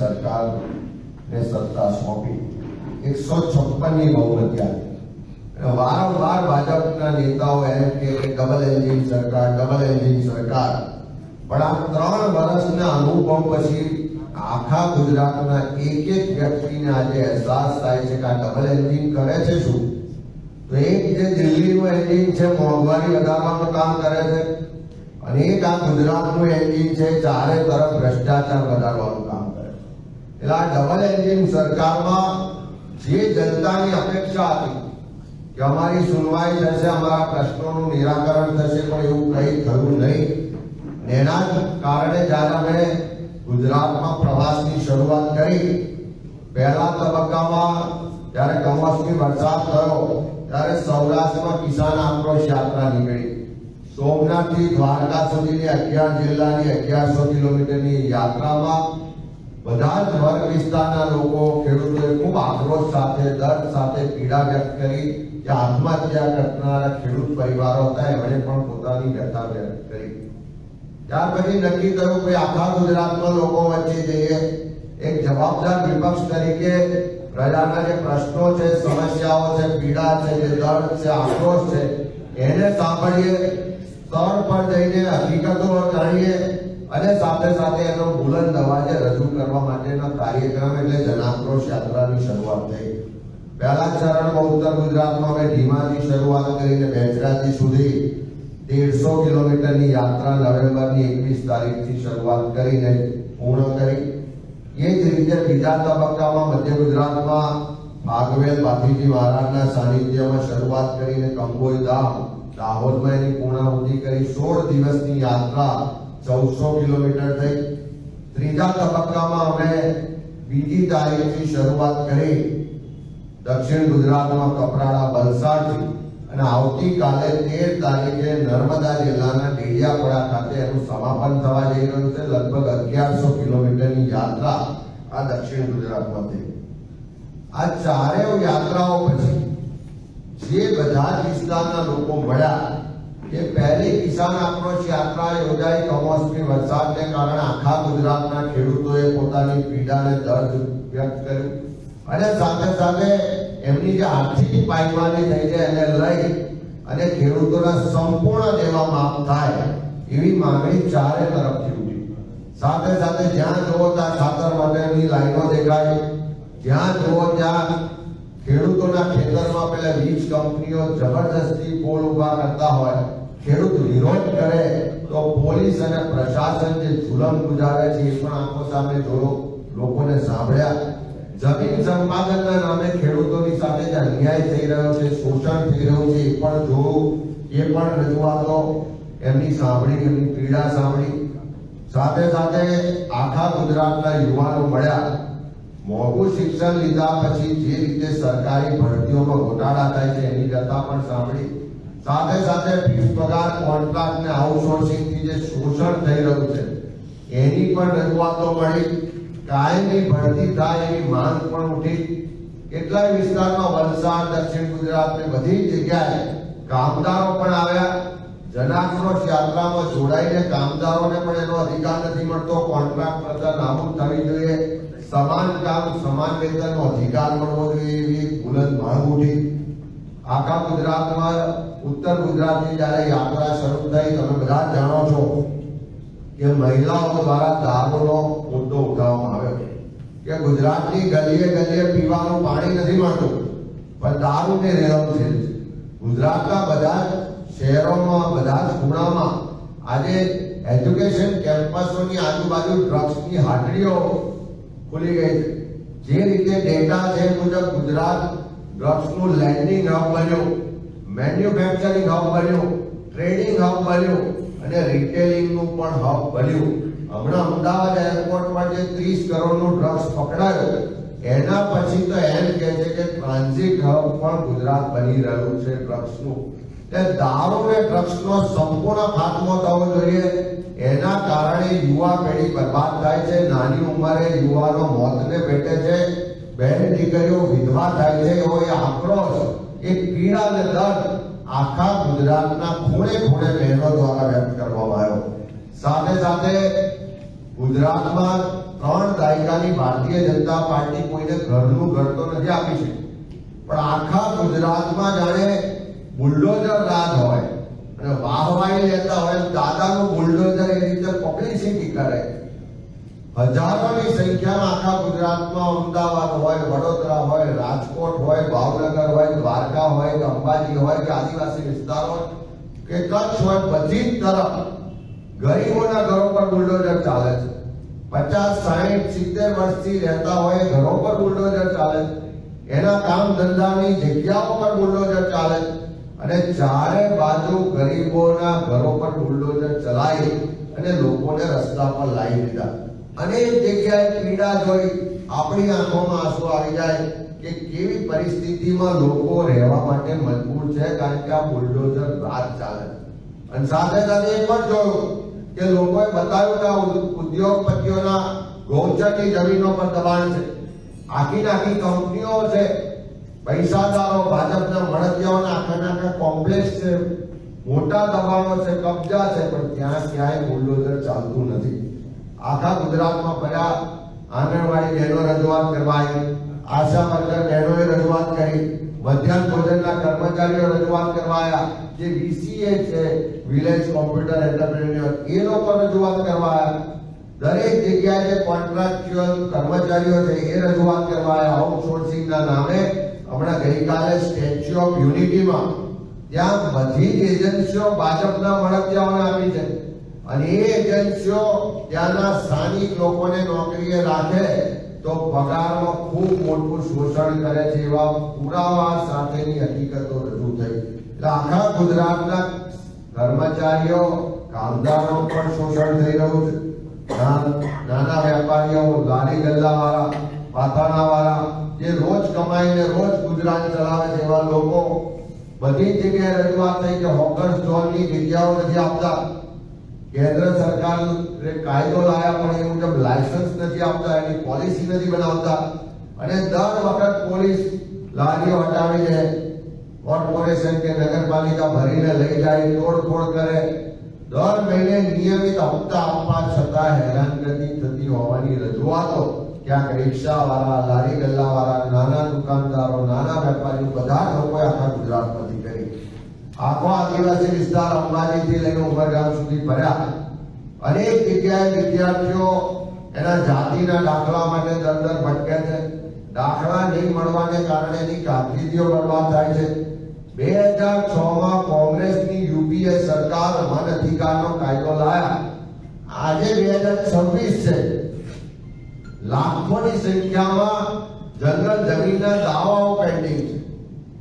સરકારને સત્તા સોંપી એકસો છપ્પનની બહુમતી આવી અને વારંવાર ભાજપના નેતાઓ એમ કે કે ડબલ એન્જિન સરકાર ડબલ એન્જિન સરકાર પણ આ ત્રણ વર્ષના અનુભવ પછી આખા ગુજરાતના એક એક વ્યક્તિને આજે અહેસાસ થાય છે કે આ ડબલ એન્જિન કરે છે શું તો એક જે દિલ્હીનું એન્જિન છે મોંઘવારી વધારવાનું કામ કરે છે અને એક આ ગુજરાતનું એન્જિન છે ચારે તરફ ભ્રષ્ટાચાર વધારવાનું કામ કરે છે એટલે આ ડબલ એન્જિન સરકારમાં જે જનતાની અપેક્ષા હતી કે અમારી સુનવાઈ થશે અમારા પ્રશ્નોનું નિરાકરણ થશે પણ એવું કંઈ થયું નહીં અને એના જ કારણે જ્યારે અમે ગુજરાતમાં પ્રવાસની શરૂઆત કરી પહેલા તબક્કામાં જ્યારે કમોસમી વરસાદ થયો ત્યારે સૌરાષ્ટ્રમાં કિસાન આક્રોશ યાત્રા નીકળી સોમનાથથી દ્વારકા સુધીની અગિયાર જિલ્લાની અગિયારસો કિલોમીટરની યાત્રામાં બધા જ વર્ગ વિસ્તારના લોકો ખેડૂતોએ ખૂબ આક્રોશ સાથે, દર્દ સાથે પીડા વ્યક્ત કરી કે આત્મહત્યા કરનારા ખેડૂત પરિવારો હતા, એમણે પણ પોતાની વ્યથા વ્યક્ત કરી. ત્યાર પછી નક્કી કર્યું કે આખા ગુજરાતમાં લોકો વચ્ચે જઈએ એક જવાબદાર વિપક્ષ તરીકે પ્રજાના જે પ્રશ્નો છે, સમસ્યાઓ છે, પીડા છે, જે દર્દ છે, આક્રોશ છે, એને સાંભળીએ, સ્તર પર જઈને હકીકતો જાણીએ અને સાથે સાથે એનો બુલંદ અવાજે રજૂ કરવા માટેના કાર્યક્રમ એટલે જનાક્રોશ યાત્રાની શરૂઆત થઈ. પહેલા ચરણમાં ઉત્તર ગુજરાતમાં મેં ધીમાથી શરૂઆત કરીને બેચરાજી સુધી તેરસો કિલોમીટરની યાત્રા નવેમ્બરની એકવીસ તારીખથી શરૂઆત કરીને પૂર્ણ કરી. એ જ રીતે બીજા તબક્કામાં મધ્ય ગુજરાતમાં ભાગવેલ ભાતીજી મહારાજના સાનિધ્યમાં શરૂઆત કરીને કંબોઈ ધામ, દાહોદમાં એની પૂર્ણાહુતિ કરી. સોળ દિવસની યાત્રા ચૌદસો કિલોમીટર થઈ. ત્રીજા તબક્કામાં અમે બીજી તારીખથી શરૂઆત કરી. દક્ષિણ ગુજરાતમાં કપરાડા, વલસાડથી. અને આવતીકાલે તેર તારીખે નર્મદા જિલ્લાના ડેડિયાપાડા ખાતે એનું સમાપન થવા જઈ રહ્યું છે. લગભગ અગિયારસો કિલોમીટરની યાત્રા આ દક્ષિણ ગુજરાતમાં થઈ આ ચારેય યાત્રાઓ પછી જે બધા જ વિસ્તારના લોકો મળ્યા એ પહેલી કિસાન આક્રોશ યાત્રા યોજાઈ કમોસમી વરસાદને કારણે આખા ગુજરાતના ખેડૂતોએ પોતાની પીડાને દર્દ વ્યક્ત કર્યું. અને સાથે સાથે એમની જે આર્થિક પાયમાની થઈ છે એને લઈ અને ખેડૂતોના સંપૂર્ણ દેવા માફ થાય એવી માંગણી ચારે તરફથી ઉઠી. સાથે સાથે જ્યાં જુઓ ત્યાં ખાતર માટેની લાઈનો દેખાય. જ્યાં જુઓ ત્યાં ખેડૂતોના ખેતરમાં પેલા વીજ કંપનીઓ જબરજસ્તી પોલ ઊભા કરતા હોય. ખેડૂત વિરોધ કરે તો પોલીસ અને પ્રશાસન જે જુલમ ગુજારે છે એ પણ આંખો સામે જોડો લોકોને સાંભળ્યા. જમીન સંપાદનના નામે ખેડૂતોની સાથે જે અન્યાય થઈ રહ્યો છે, શોષણ થઈ રહ્યું છે, એ પણ જોયું એ પણ રજૂઆતો એમની સાંભળી, એમની પીડા સાંભળી. સાથે સાથે આખા ગુજરાતના યુવાનો મળ્યા. મોંઘું શિક્ષણ લીધા પછી જે રીતે સરકારી ભરતીઓમાં ઘોટાળા થાય છે એની વ્યથા પણ સાંભળી. સાથે સાથે ફીસ પગાર કોન્ટ્રાક્ટ ને આઉટસોર્સિંગથી જે શોષણ થઈ રહ્યું છે, એની પણ રજૂઆતો મળી. કાયમી ભરતી થાય એની માંગ પણ ઉઠી. કેટલાય વિસ્તારમાં વલસાડ, દક્ષિણ ગુજરાત ને બધી જગ્યાએ કામદારો પણ આવ્યા. જનાક્રોશ યાત્રામાં જોડાઈને કામદારોને પણ એનો અધિકાર નથી મળતો. કોન્ટ્રાક્ટ પ્રથા નાબૂદ થવી જોઈએ. સમાન કામ, સમાન વેતનનો અધિકાર મળવો જોઈએ એવી એક બુલંદ માંગ ઉઠી. આખા ગુજરાતમાં ઉત્તર ગુજરાતની જ્યારે યાત્રા શરૂ થઈ, તમે બધા જાણો છો કે મહિલાઓ દ્વારા દારૂનો મુદ્દો ઉઠાવવામાં આવ્યો કે ગુજરાતની ગલીએ ગલીએ પીવાનું પાણી નથી મળતું, પણ દારૂને રેલમ છે. ગુજરાતના બધા શહેરોમાં, બધા જ ખૂણામાં આજે એજ્યુકેશન કેમ્પસોની આજુબાજુ ડ્રગ્સની હાટડીઓ ખુલી ગઈ છે. જે રીતે ડેટા છે મુજબ ગુજરાત ડ્રગ્સનું લેન્ડિંગ હબ બન્યું મેન્યુફેક્ચરિંગ હબ બન્યું ટ્રેડિંગ હબ બન્યું અને રિટેલિંગનું પણ હબ બન્યું. હમણાં અમદાવાદ એરપોર્ટમાં જે 30 કરોડનું ડ્રગ્સ પકડાયું. એના પછી તો એમ કહે છે કે ટ્રાન્ઝિટ હબ પણ ગુજરાત બની રહ્યું છે ડ્રગ્સનું એટલે દારૂ ને ડ્રગ્સનો સંપૂર્ણ ખાત્મો થવો જોઈએ. એના કારણે યુવા પેઢી બરબાદ થાય છે. નાની ઉંમરે યુવાનો મોતને ભેટે છે. બહેન દીકરીઓ વિધવા થાય છે, એવો એ આક્રોશ એ પીડા અને દર્દ આખા ગુજરાતના ખૂણે ખૂણે બહેનો દ્વારા વ્યક્ત કરવામાં આવ્યો. સાથે સાથે ગુજરાતમાં ત્રણ દાયકાની ભારતીય જનતા પાર્ટી કોઈને ઘરનું ઘર તો નથી આપી છે પણ આખા ગુજરાતમાં જાણે બુલડોઝર રાજ હોય અને વાહવાઈ લેતા હોય દાદાનું બુલડોઝર એ રીતે પબ્લિસિટી કરે. હજારોની સંખ્યામાં આખા ગુજરાતમાં અમદાવાદ હોય, વડોદરા હોય, રાજકોટ હોય, ભાવનગર હોય, દ્વારકા હોય, કે અંબાજી હોય, કે આદિવાસી વિસ્તાર કે કચ્છ હોય બધી તરફ ગરીબોના ઘરો પર બુલડોઝર ચાલે છે. પચાસ, સાહીઠ, સિત્તેર વર્ષથી રહેતા હોય, ઘરો પર બુલડોઝર ચાલે છે. એના કામ ધંધાની જગ્યાઓ પર બુલડોઝર ચાલે છે. અને ચારે બાજુ ગરીબોના ઘરો પર બુલડોઝર ચલાવી અને લોકોને રસ્તા પર લાવી દીધા. અનેક જગ્યાએ પીડા જોઈ આપણી આંખોમાં આંસુ આવી જાય કે કેવી પરિસ્થિતિમાં લોકો રહેવા માટે મજબૂર છે, કારણ કે આ બુલડોઝર રાત ચાલે. અને સાથે સાથે એ પણ જોયું કે લોકોએ બતાવ્યું કે ઉદ્યોગપતિઓના ગૌચરની જમીનો પર દબાણ છે. આખી નાખી કંપનીઓ છે, પૈસાદારો, ભાજપના મળતિયાઓના આખા નાખા કોમ્પ્લેક્સ છે. મોટા દબાણો છે, કબજા છે, પણ ત્યાં ક્યાંય બુલડોઝર ચાલતું નથી. આખા ગુજરાતમાં બધા આંગણવાડી બહેનો રજૂઆત કરવા આશા વર્કર બહેનોએ રજૂઆત કરી, મધ્યાહન ભોજનના કર્મચારીઓ રજૂઆત કરવા આવ્યા જે વીસીએ છે વિલેજ કોમ્પ્યુટર એન્ટરપ્રેન્યોર એ લોકો રજૂઆત કરવા દરેક જગ્યાએ કોન્ટ્રાક્ચ્યુઅલ કર્મચારીઓ છે, એ રજૂઆત કરવા આવ્યા આઉટસોર્સિંગના નામે હમણાં ગઈકાલે સ્ટેચ્યુ ઓફ યુનિટીમાં ત્યાં બધી જ એજન્સીઓ ભાજપના મળતિયાઓને આપી છે. અને એ એજન્સીઓ ત્યાંના સ્થાનિક લોકોને નોકરીએ રાખે તો પગારમાં ખૂબ મોટું શોષણ કરે છે એવા પુરાવા સાથેની હકીકતો રજૂ થઈ. એટલે આખા ગુજરાતના કર્મચારીઓ કામદારો પણ શોષણ થઈ રહ્યું છે. નાના વેપારીઓ લારી ગલ્લાવાળા પાથાણાવાળા જે રોજ કમાઈને રોજ ગુજરાત ચલાવે છે એવા લોકો બધી જગ્યાએ રજૂઆત થઈ કે હોકર્સ ઝોનની જગ્યાઓ નથી આપતા. કેન્દ્ર સરકાર કાયદો લાયા, પણ એ મુજબ લાયસન્સ નથી આપતા, એની પોલિસી નથી બનાવતા. અને દર વખત પોલીસ લારીઓ હટાવી દે કોર્પોરેશન કે નગરપાલિકા ભરીને લઈ જાય, તોડફોડ કરે. દર મહિને નિયમિત હપ્તા આપવા છતાં હેરાનગતિ થતી હોવાની રજૂઆતો, ક્યાંક રિક્ષાવાળા, લારી ગલ્લાવાળા, નાના દુકાનદારો, નાના વેપારીઓ, બધા લોકોએ આખા ગુજરાતમાંથી કરી આખો આદિવાસી વિસ્તાર અંબાજીથી લઈને ઉમરગામ સુધી ભર્યા અનેક જગ્યાએ વિદ્યાર્થીઓ એના જાતિના દાખલા માટે દર દર ભટકે છે દાખલા નહીં મળવાને કારણે એની કામગીરીઓ બરબાદ થાય છે બે હજાર છ માં કોંગ્રેસની યુપીએ સરકાર વન અધિકારનો કાયદો લાયા આજે બે હજાર છવ્વીસ છે લાખોની સંખ્યામાં જંગલ જમીનના દાવાઓ પેન્ડિંગ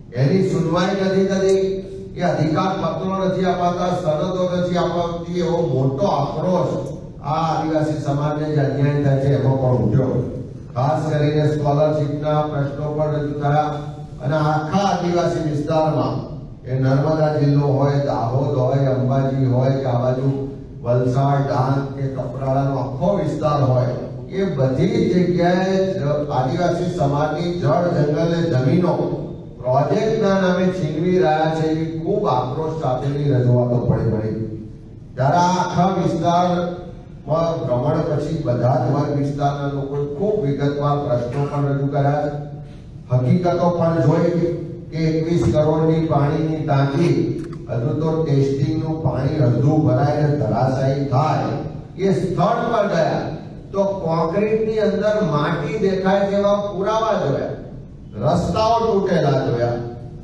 છે એની સુનવાઈ નથી થતી કે અધિકાર પત્રો નથી અપાતા સરહદો નથી અપાતી એવો મોટો આક્રોશ આ આદિવાસી સમાજને જે અન્યાય થાય છે, એમાં પણ ઉઠ્યો? ખાસ કરીને સ્કોલરશીપના પ્રશ્નો પણ રજૂ થયા અને આખા આદિવાસી વિસ્તારમાં એ નર્મદા જિલ્લો હોય, દાહોદ હોય, અંબાજી હોય, કે આ બાજુ વલસાડ, ડાંગ, કે કપરાડાનો આખો વિસ્તાર હોય, એ બધી જગ્યાએ આદિવાસી સમાજની જળ જંગલ જમીનો પ્રોજેક્ટના નામે છીનવી રહ્યા છે એવી ખૂબ આક્રોશ સાથેની રજૂઆતો પડી પડી. ત્યારે આખા વિસ્તારમાં ભ્રમણ પછી બધા જ વર્ગ વિસ્તારના લોકોએ ખૂબ વિગતવાર પ્રશ્નો પણ રજૂ કર્યા છે. હકીકતો પણ જોઈ કે એકવીસ કરોડની પાણીની ટાંકી, હજુ તો ટેસ્ટિંગનું પાણી હજુ ભરાઈને ધરાશાયી થાય એ સ્થળ પર ગયા, તો કોન્ક્રીટની અંદર માટી દેખાય તેવા પુરાવા જોયા. રસ્તાઓ તૂટેલા જોયા.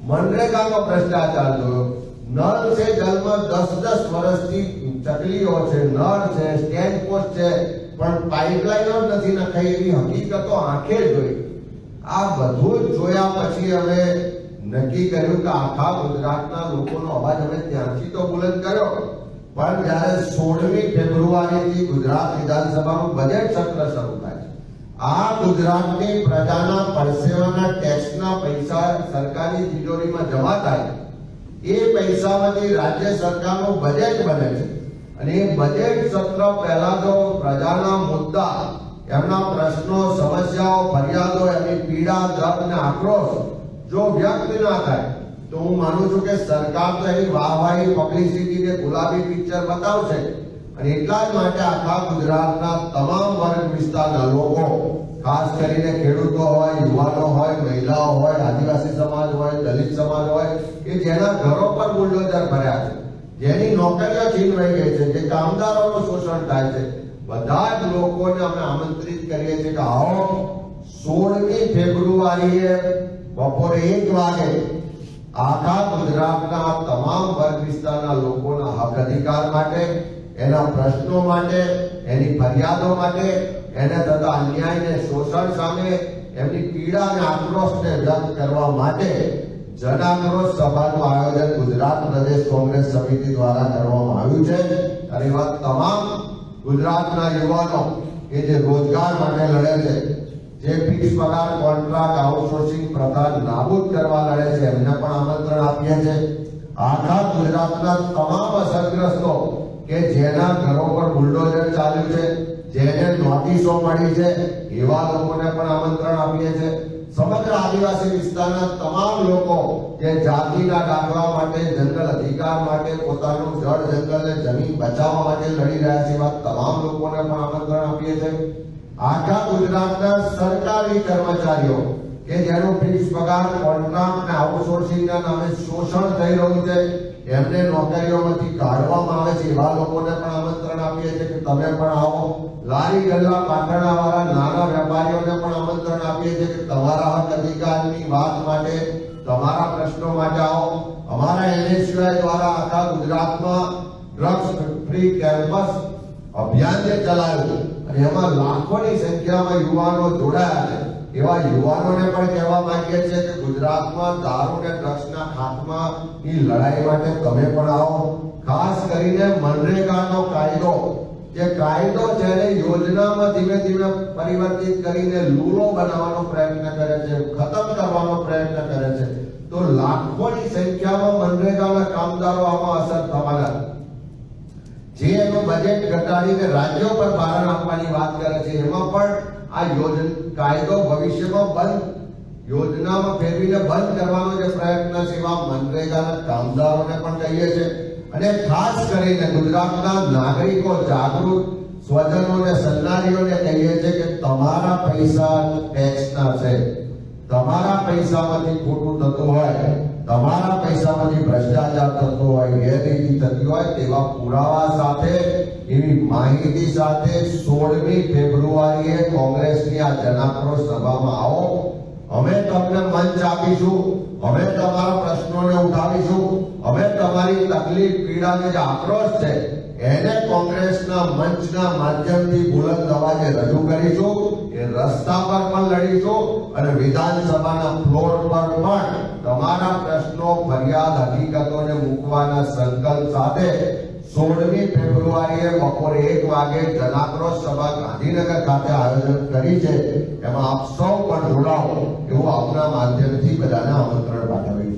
મનરેગામાં ભ્રષ્ટાચાર જોયો નળ છે જલમાં દસ દસ વર્ષથી ચકલીઓ છે, નળ છે, સ્ટેન્ડ પોસ્ટ છે, પણ પાઇપલાઈનો જ નથી નખાઈ એવી હકીકતો આંખે જોઈ. આ બધું જ જોયા પછી હવે નક્કી કર્યું કે આખા ગુજરાતના લોકોનો અવાજ હવે ત્યાંથી તો બુલંદ કર્યો. પણ જ્યારે સોળમી ફેબ્રુઆરીથી ગુજરાત વિધાનસભાનું બજેટ સત્ર શરૂ આ ગુજરાતની પ્રજાના પરસેવાના ટેક્સના પૈસા સરકારી તિજોરીમાં જમા થાય એ પૈસામાંથી રાજ્ય સરકારનું બજેટ બને છે. અને એ બજેટ સત્ર પહેલા તો પ્રજાના મુદ્દા, એમના પ્રશ્નો, સમસ્યાઓ, ફરિયાદો, એમની પીડા દર્દ અને આક્રોશ જો વ્યક્ત ના થાય, તો હું માનું છું કે સરકાર તો એની વાહવાહી પબ્લિસિટી ને ગુલાબી પિક્ચર બતાવશે. અને એટલા જ માટે આખા ગુજરાતના તમામ વર્ગ વિસ્તારના લોકો, ખાસ કરીને ખેડૂતો હોય, યુવાનો હોય, મહિલાઓ હોય, આદિવાસી સમાજ હોય, દલિત સમાજ હોય, કે જેના ઘરો પર બુલડોઝર ભર્યા છે, જેની નોકરીઓ છીનવાઈ ગઈ છે, જે કામદારોનું શોષણ થાય છે, બધા જ લોકોને અમે આમંત્રિત કરીએ છીએ કે આવો સોળમી ફેબ્રુઆરીએ બપોરે એક વાગે આખા ગુજરાતના તમામ વર્ગ વિસ્તારના લોકોના હક અધિકાર માટે એના પ્રશ્નો માટે, એની ફરિયાદો માટે, એને થતા અન્યાય ને શોષણ સામે, એમની પીડા અને આક્રોશને વ્યક્ત કરવા માટે જનાક્રોશ સભાનું આયોજન ગુજરાત પ્રદેશ કોંગ્રેસ સમિતિ દ્વારા કરવામાં આવ્યું છે. અને એવા તમામ ગુજરાતના યુવાનો કે જે રોજગાર માટે લડે છે, જે ફિક્સ પગાર કોન્ટ્રાક્ટ આઉટસોર્સિંગ પ્રથા નાબૂદ કરવા લડે છે, એમને પણ આમંત્રણ આપીએ છીએ. આખા ગુજરાતના તમામ અસરગ્રસ્તો કે જેના ઘરો પર બુલડોઝર ચાલ્યું છે, જેને નોટિસો મળી છે, એવા લોકોને પણ આમંત્રણ આપીએ છે. સમગ્ર આદિવાસી વિસ્તારના તમામ લોકો જે જાતિના દાખલા માટે, જંગલ અધિકાર માટે, પોતાનું જળ જંગલ જમીન બચાવવા માટે લડી રહ્યા છે એવા તમામ લોકોને પણ આમંત્રણ આપીએ છે. આખા ગુજરાતના સરકારી કર્મચારીઓ કે જેનો ફિક્સ પગાર કોન્ટ્રાક્ટ અને આઉટસોર્સિંગના નામે શોષણ થઈ રહ્યું છે એમને નોકરીઓમાંથી કાઢવામાં આવે છે. એવા લોકોને પણ આમંત્રણ આપીએ છીએ કે તમે પણ આવો. લારી ગલ્લા પાટણા વાળા નાના વેપારીઓને પણ આમંત્રણ આપીએ છીએ કે તમારા હક અધિકારની વાત માટે, તમારા પ્રશ્નો માટે આવો. અમારા એનએસયુઆઈ દ્વારા આખા ગુજરાતમાં ડ્રગ્સ ફ્રી કેમ્પસ અભિયાન જે ચલાવ્યું અને એમાં લાખોની સંખ્યામાં યુવાનો જોડાયા છે. એવા યુવાનોને પણ કહેવા માંગીએ છીએ કે ગુજરાતમાં દારૂ અને ડ્રગ્સના ખાત્માની લડાઈ માટે તમે પણ આવો. ખાસ કરીને મનરેગાનો કાયદો, જે કાયદો જેને યોજનામાં ધીમે ધીમે પરિવર્તિત કરીને લૂલો બનાવવાનો પ્રયત્ન કરે છે, ખતમ કરવાનો પ્રયત્ન કરે છે. તો લાખોની સંખ્યામાં મનરેગાના કામદારો આમાં અસર થવાના. જે એનું બજેટ ઘટાડીને રાજ્યો પર ભારણ આપવાની વાત કરે છે, એમાં પણ આ યોજના કાયદો ભવિષ્યમાં બંધ, યોજનામાં ફેરવીને બંધ કરવાનો જે પ્રયત્ન છે, એવા મનરેગાના કામદારોને પણ કહીએ છે અને ખાસ કરીને ગુજરાતના નાગરિકો જાગૃત, સ્વજનોને, સન્નારીઓને કહીએ છે કે તમારા પૈસા ટેક્સના છે. તમારા પૈસામાંથી ખોટું થતું હોય તમારા પૈસામાંથી ભ્રષ્ટાચાર થતો હોય, ગેરરીતિ થતી હોય, તેવા પુરાવા સાથે, એવી માહિતી સાથે સોળમી ફેબ્રુઆરીએ કોંગ્રેસની આ જનાક્રોશ સભામાં આવો. અમે તમને મંચ આપીશું, અમે તમારા પ્રશ્નોને ઉઠાવીશું, અમે તમારી તકલીફ પીડા જે આક્રોશ છે એને કોંગ્રેસના મંચના માધ્યમથી બુલંદ અવાજે રજૂ કરીશું, એ રસ્તા પર પણ લડીશું અને વિધાનસભાના ફ્લોર પર પણ તમારા પ્રશ્નો ફરિયાદ હકીકતોને મૂકવાના સંકલ્પ સાથે સોળમી ફેબ્રુઆરીએ બપોરે એક વાગે જનાક્રોશ સભા ગાંધીનગર ખાતે આયોજન કરી છે. એમાં આપ સૌ પણ જોડાઓ એવું આપના માધ્યમથી બધાને આમંત્રણ પાઠવ્યું